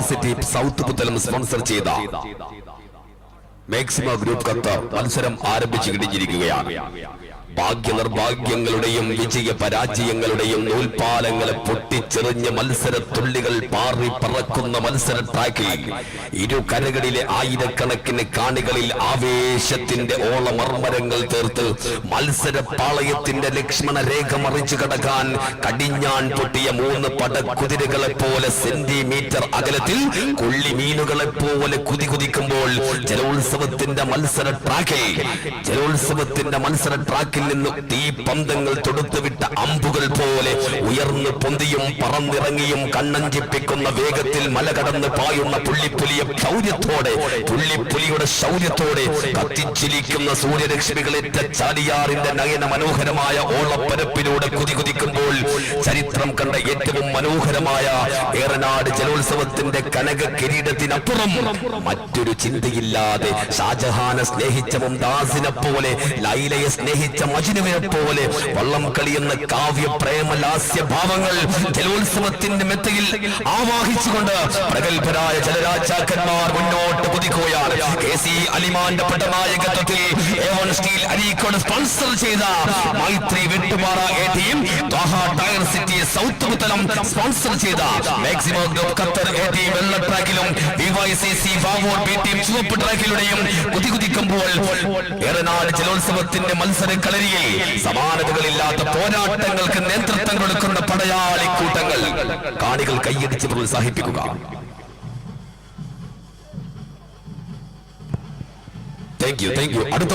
City south sponsor ചെയ്ത Maxima group കത്ത് മത്സരം ആരംഭിച്ചു കഴിഞ്ഞിരിക്കുകയാണ് ഭാഗ്യ നിർഭാഗ്യങ്ങളുടെയും വിജയ പരാജയങ്ങളുടെയും നൂൽപാലങ്ങളെ പൊട്ടിച്ചെറിഞ്ഞ മത്സരത്തുള്ളികൾ പാറി പറക്കുന്ന മത്സര ട്രാക്കിൽ ഇരു കരകളിലെ ആയിരക്കണക്കിന് കാണികളിൽ ആവേശത്തിന്റെ ഓളമർമരങ്ങൾ തീർത്ത് മത്സര പാളയത്തിന്റെ ലക്ഷ്മണ രേഖ മറിച്ചു കടക്കാൻ കടിഞ്ഞാൻ പൊട്ടിയ മൂന്ന് പടക്കുതിരകളെ പോലെ സെന്റിമീറ്റർ അകലത്തിൽ കൊള്ളി മീനുകളെ പോലെ കുതി കുതിക്കുമ്പോൾ ജലോത്സവത്തിന്റെ മത്സര ട്രാക്കിൽ ജലോത്സവത്തിന്റെ മത്സര ട്രാക്കിൽ നിന്ന് തീ പന്തങ്ങൾ തൊടുത്തുവിട്ട അമ്പുകൾ പോലെ ഉയർന്നു പൊന്തിയും പറന്നിറങ്ങിയും കണ്ണഞ്ചിപ്പിക്കുന്ന വേഗത്തിൽ മല കടന്ന് പായുന്ന പുള്ളിപ്പുലിയെ ശൗര്യത്തോടെ പുള്ളിപ്പുലിയുടെ ശൗര്യത്തോടെ കത്തിച്ചിരിക്കുന്ന സൂര്യരശ്മികളേറ്റ ചാലിയാറിന്റെ നയന മനോഹരമായ ഓളപ്പരപ്പിലൂടെ കുതികുതിക്കുമ്പോൾ ചരിത്രം കണ്ട ഏറ്റവും മനോഹരമായ ഏറനാട് ജലോത്സവത്തിന്റെ കനക കിരീടത്തിനപ്പുറം മറ്റൊരു ചിന്തയില്ലാതെ ഷാജഹാനെ സ്നേഹിച്ച മുംതാസിനെ പോലെ ലൈലയെ സ്നേഹിച്ച മജിനുവിനെ പോലെ വള്ളം കളിയെന്ന കാവ്യ പ്രേമ ലാസ്യ ഭാവങ്ങൾ ജലോത്സവത്തിന്റെ മെത്തയിൽ ആവാഹിച്ചുകൊണ്ട് പ്രഗത്ഭരായ ജലരാജാക്കന്മാർ മുന്നോട്ട് കുതിക്കുകയാണ്. കെ സി അലിമാന്റെ പട്ടനായകത്വത്തിൽ സ്റ്റീൽ അരീക്കോട് സ്പോൺസർ ചെയ്ത Maithri Vettupara A team tyre city Muthalam sponsor ചെയ്ത മാക്സിമം ഗ്രൂപ്പ് ഖത്തർ വെള്ള ട്രാക്കിലും ചുവപ്പ് ട്രാക്കിലൂടെയും കുതികുതിക്കുമ്പോൾ ഏറനാട് ജലോത്സവത്തിന്റെ മത്സര കളരിയിൽ സമാനതകളില്ലാത്ത പോരാട്ടങ്ങൾക്ക് നേതൃത്വം കൊടുക്കുന്ന പടയാളി കൂട്ടങ്ങൾ കാണികൾ കൈയടിച്ച് പ്രോത്സാഹിപ്പിക്കുക. താങ്ക് യു താങ്ക് യു അടുത്ത